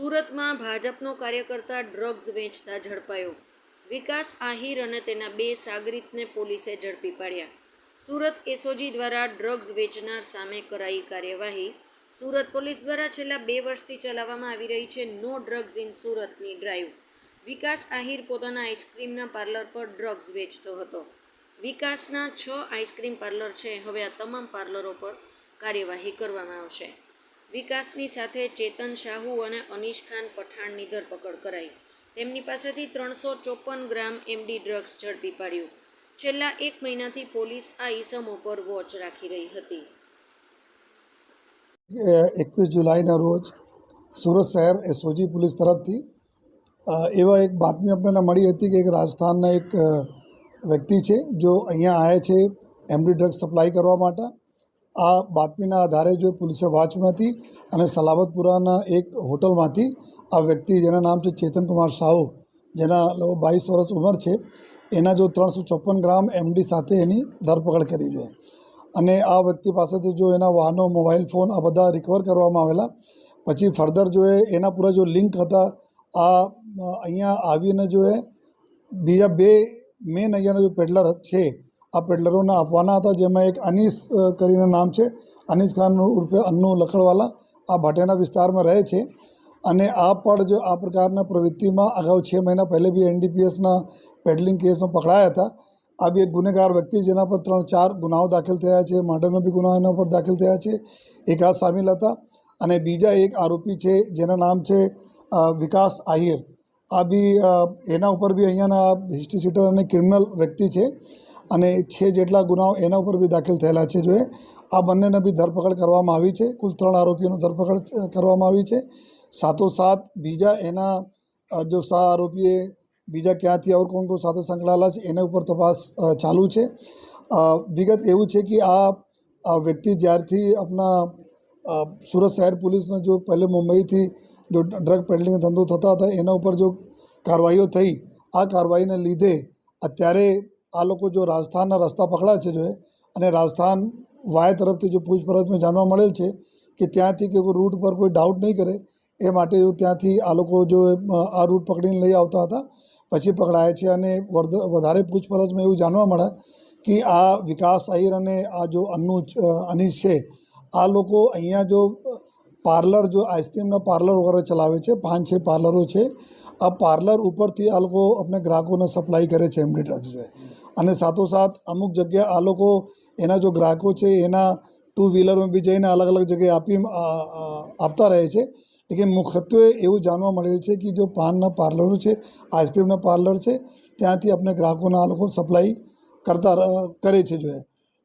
સુરતમાં ભાજપનો કાર્યકર્તા ડ્રગ્સ વેચતા ઝડપાયો. વિકાસ આહિર અને તેના બે સાગરીતને પોલીસે ઝડપી પાડ્યા. સુરત એસઓજી દ્વારા ડ્રગ્સ વેચનાર સામે કરાઈ કાર્યવાહી. સુરત પોલીસ દ્વારા છેલ્લા બે વર્ષથી ચલાવવામાં આવી રહી છે નો ડ્રગ્સ ઇન સુરતની ડ્રાઈવ. વિકાસ આહિર પોતાના આઈસ્ક્રીમના પાર્લર પર ડ્રગ્સ વેચતો હતો. વિકાસના છ આઈસ્ક્રીમ પાર્લર છે. હવે આ તમામ પાર્લરો પર કાર્યવાહી કરવામાં આવશે. વિકાસની સાથે ચેતન શાહુ અને અનીશ ખાન પઠાણની ધરપકડ કરાઈ. તેમની પાસેથી ત્રણસો ચોપન ગ્રામ એમડી ડ્રગ્સ ઝડપી પાડ્યું. છેલ્લા એક મહિનાથી પોલીસ આ ઈસમો પર વોચ રાખી રહી હતી. એકવીસ જુલાઈના રોજ સુરત શહેર એસઓજી પોલીસ તરફથી એવા એક બાતમી આપણને મળી હતી કે એક રાજસ્થાનના એક વ્યક્તિ છે, જો અહીંયા આવે છે એમડી ડ્રગ્સ સપ્લાય કરવા માટે. આ બાતમીના આધારે જો પોલીસે વોચમાંથી અને સલાબતપુરાના એક હોટલમાંથી આ વ્યક્તિ, જેના નામ છે ચેતનકુમાર સાહુ, જેના લગભગ બાવીસ વર્ષ ઉંમર છે, એના જો ત્રણસો ચોપન ગ્રામ એમડી સાથે એની ધરપકડ કરી છે. અને આ વ્યક્તિ પાસેથી જો એના વાહનો, મોબાઈલ ફોન આ બધા રિકવર કરવામાં આવેલા. પછી ફર્ધર જો એ, એના પૂરા જો લિંક હતા, આ અહીંયા આવીને જો એ બીજા બે મેન અહીંયાના જો પેડલર છે આ પેડલરોને આપવાના હતા, જેમાં એક અનીસ કરીને નામ છે. અનીસ ખાન ઉર્ફે અન્નુ લખડવાલા આ ભાટેના વિસ્તારમાં રહે છે. અને આ પણ જો આ પ્રકારના પ્રવૃત્તિમાં અગાઉ છ મહિના પહેલે બી એનડીપીએસના પેડલિંગ કેસમાં પકડાયા હતા. આ બી એક ગુનેગાર વ્યક્તિ, જેના પર ત્રણ ચાર ગુનાઓ દાખલ થયા છે. મર્ડરના બી ગુનાઓ એના પર દાખલ થયા છે. એક આ સામેલ હતા. અને બીજા એક આરોપી છે, જેના નામ છે વિકાસ આહિર. આ બી એના ઉપર બી અહીંયાના હિસ્ટ્રી સીટર અને ક્રિમિનલ વ્યક્તિ છે. અને છે જેટલા ગુનાઓ એના ઉપર બી દાખલ થયેલા છે જોઈએ આ બંનેને બી ધરપકડ કરવામાં આવી છે. કુલ ત્રણ આરોપીઓની ધરપકડ કરવામાં આવી છે. સાથોસાથ બીજા એના જો સા આરોપીએ બીજા ક્યાંથી ઓર કોણ કોણ સાથે સંકળાયેલા છે, એના ઉપર તપાસ ચાલુ છે. વિગત એવું છે કે આ વ્યક્તિ જ્યારથી આપણા સુરત શહેર પોલીસને જો પહેલે મુંબઈથી જો ડ્રગ પેડલિંગ ધંધો થતા હતા, એના ઉપર જો કાર્યવાહીઓ થઈ, આ કાર્યવાહીને લીધે અત્યારે આ લોકો જો રાજસ્થાનના રસ્તા પકડા છે જો અને રાજસ્થાન વાય તરફથી જો પૂછપરછમાં જાણવા મળેલ છે કે ત્યાંથી કે રૂટ પર કોઈ ડાઉટ નહીં કરે, એ માટે ત્યાંથી આ લોકો જો આ રૂટ પકડીને લઈ આવતા હતા, પછી પકડાયા છે અને વધારે પૂછપરછમાં એવું જાણવા મળે કે આ વિકાસ આહિર અને આ જો અન્નુ અનીશ છે, આ લોકો અહીંયા જો પાર્લર જો આઈસ્ક્રીમના પાર્લર વગેરે ચલાવે છે, પાંચ, છ પાર્લરો છે, આ પાર્લર ઉપરથી આ લોકો આપણે ગ્રાહકોને સપ્લાય કરે છે એમડી ડ્રગ્સ અને સાથોસાથ અમુક જગ્યા આ લોકો એના જો ગ્રાહકો છે, એના ટુ વ્હીલરમાં બી જઈને અલગ અલગ જગ્યાએ આપી આપતા રહે છે. લેકિન મુખ્યત્વે એવું જાણવા મળેલ છે કે જો પાનના પાર્લરો છે આઈસ્ક્રીમના પાર્લર છે, ત્યાંથી આપણે ગ્રાહકોના આ લોકો સપ્લાય કરતા કરે છે જો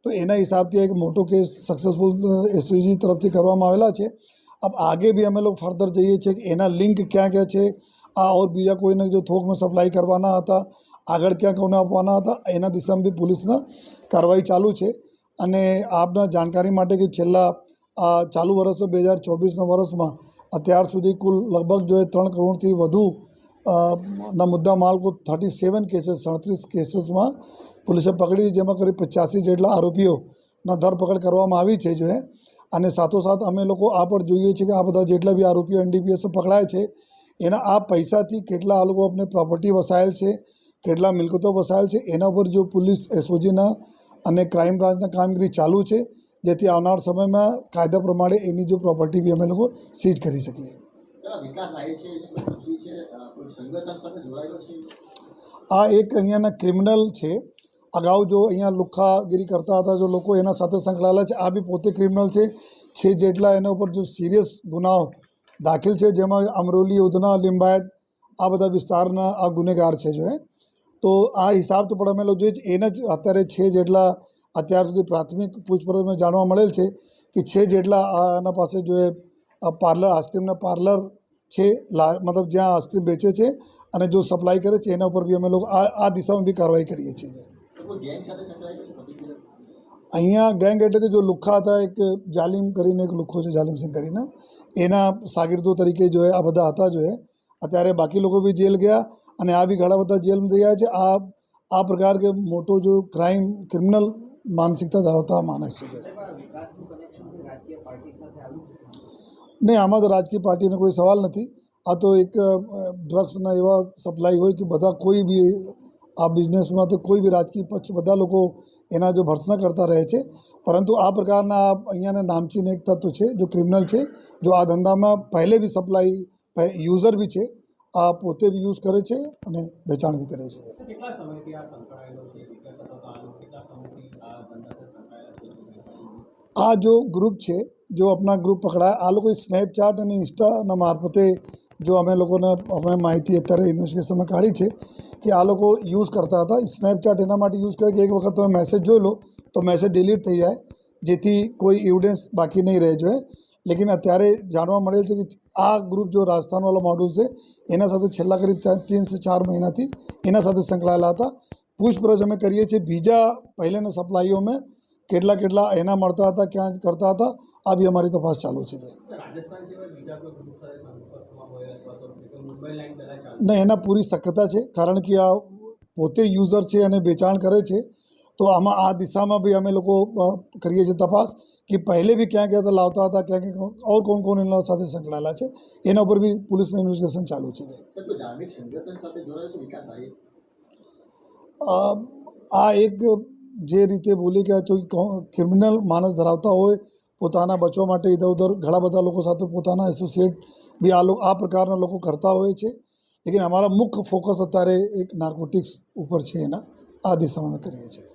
તો એના હિસાબથી એક મોટો કેસ સક્સેસફુલ એસઓજી તરફથી કરવામાં આવેલા છે. અબ આગે બી અમે લોકો ફર્ધર જઈએ છીએ કે એના લિંક ક્યાં ક્યાં છે, આ ઓર બીજા કોઈને જો થોકમાં સપ્લાય કરવાના હતા આગળ ક્યાં કોને આપવાના હતા, એના દિશામાં બી પોલીસના કાર્યવાહી ચાલુ છે. અને આપના જાણકારી માટે કે છેલ્લા ચાલુ વર્ષ બે હજાર ચોવીસના વર્ષમાં અત્યાર સુધી કુલ લગભગ જો એ ત્રણ કરોડથી વધુ ના મુદ્દા માલ કુલ થર્ટી સેવન કેસીસ, સડત્રીસ કેસીસમાં પોલીસે પકડી, જેમાં કરી પચાસી જેટલા આરોપીઓના ધરપકડ કરવામાં આવી છે જો અને સાથોસાથ અમે લોકો આ પર જોઈએ છીએ કે આ બધા જેટલા બી આરોપીઓ એનડીપીએસ પકડાય છે, એના આ પૈસાથી કેટલા આ લોકો આપણે પ્રોપર્ટી વસાયેલ છે કેટલા મિલકતો વસાયેલ છે એના ઉપર જો પોલીસ એસઓજીના અને ક્રાઇમ બ્રાન્ચના કામગીરી ચાલુ છે જેથી આવનાર સમયમાં કાયદા પ્રમાણે એની જો પ્રોપર્ટી બી અમે લોકો સીઝ કરી શકીએ. આ એક અહીંયાના ક્રિમિનલ છે. અગાઉ જો અહીંયા લુખ્ખાગીરી કરતા હતા જો લોકો એના સાથે સંકળાયેલા છે આ બી પોતે ક્રિમિનલ છે. છે જેટલા એના ઉપર જો સિરિયસ ગુનાઓ દાખલ છે જેમાં અમરોલી ઉધના લિંબાયત આ બધા વિસ્તારના આ ગુનેગાર છે જો એ તો આ હિસાબ તો પણ અમે લોકો જોઈએ એને જ અત્યારે છે જેટલા અત્યાર સુધી પ્રાથમિક પૂછપરછમાં જાણવા મળેલ છે કે છે જેટલા આના પાસે જો એ પાર્લર, આઈસ્ક્રીમના પાર્લર છે મતલબ જ્યાં આઈસ્ક્રીમ વેચે છે અને જો સપ્લાય કરે છે, એના ઉપર બી અમે લોકો આ આ દિશામાં બી કાર્યવાહી કરીએ છીએ. અહીંયા ગેંગ એટલે કે જો લુખ્ખા હતા, એક જાલિમ કરીને એક લુખ્ખો છે જાલિમસિંહ કરીને, એના સાગીરદો તરીકે જો આ બધા હતા જો અત્યારે બાકી લોકો બી જેલ ગયા અને આ બી ઘણા બધા જેલમાં ગયા છે. આ આ પ્રકાર કે મોટો જો ક્રાઇમ ક્રિમિનલ માનસિકતા ધરાવતા માણસ છે. નહીં, આમાં તો રાજકીય પાર્ટીનો કોઈ સવાલ નથી. આ તો એક ડ્રગ્સના એવા સપ્લાય હોય કે બધા કોઈ બી આ બિઝનેસમાં તો કોઈ બી રાજકીય પક્ષ બધા લોકો એના જો ભર્સના કરતા રહે છે. પરંતુ આ પ્રકારના અહીંયાના નામચીન એક તત્વ છે, જો ક્રિમિનલ છે, જો આ ધંધામાં પહેલે બી સપ્લાય યુઝર બી છે આ પોતે બી યુઝ કરે છે અને વેચાણ બી કરે છે. આ જો ગ્રુપ છે જો આપણા ગ્રુપ પકડાય આ લોકો સ્નેપચેટ અને ઇન્સ્ટાના મારફતે જો અમે લોકોને અમે માહિતી અત્યારે ઇન્વેસ્ટિગેશનમાં કાઢી છે કે આ લોકો યુઝ કરતા હતા. સ્નેપચેટ એના માટે યુઝ કરે કે એક વખત તમે મેસેજ જોઈ લો તો મેસેજ ડિલીટ થઈ જાય જેથી કોઈ એવિડન્સ બાકી નહીં રહે જોઈએ લેકિન અત્યારે જાણવા મળેલ છે કે આ ગ્રુપ જો રાજસ્થાનવાળો મોડ્યુલ છે એના સાથે છેલ્લા કરીબ તીનથી ચાર મહિનાથી એના સાથે સંકળાયેલા હતા. પૂછપરછ અમે કરીએ છીએ. બીજા પહેલેના અમે કેટલા કેટલા એના મળતા હતા ક્યાં કરતા હતા આ બી અમારી તપાસ ચાલુ છે. નહીં એના પૂરી શક્યતા છે. કારણ કે આ પોતે યુઝર છે અને વેચાણ કરે છે. તો આમાં આ દિશામાં બી અમે લોકો અ, કરીએ છીએ તપાસ કે પહેલે બી ક્યાં ક્યાં લાવતા હતા ક્યાં ક્યાં ઓર કોણ કોણ એના સાથે સંકળાયેલા છે એના ઉપર બી પોલીસનું ઇન્વેસ્ટિગેશન ચાલુ છે સર કોઈ ધાર્મિક સંગઠન સાથે જોડાયો છે વિકાસ આહિર અ, આ એક જે રીતે બોલી કે જો ક્રિમિનલ માણસ ધરાવતા હોય પોતાના બચવા માટે ઇધર ઉધર ઘણા બધા લોકો સાથે પોતાના એસોસિએટ બી આ લોકો આ પ્રકારના લોકો કરતા હોય છે લેકિન અમારા મુખ્ય ફોકસ અત્યારે એક નાર્કોટિક્સ ઉપર છે એના આ દિશામાં અમે કરીએ છીએ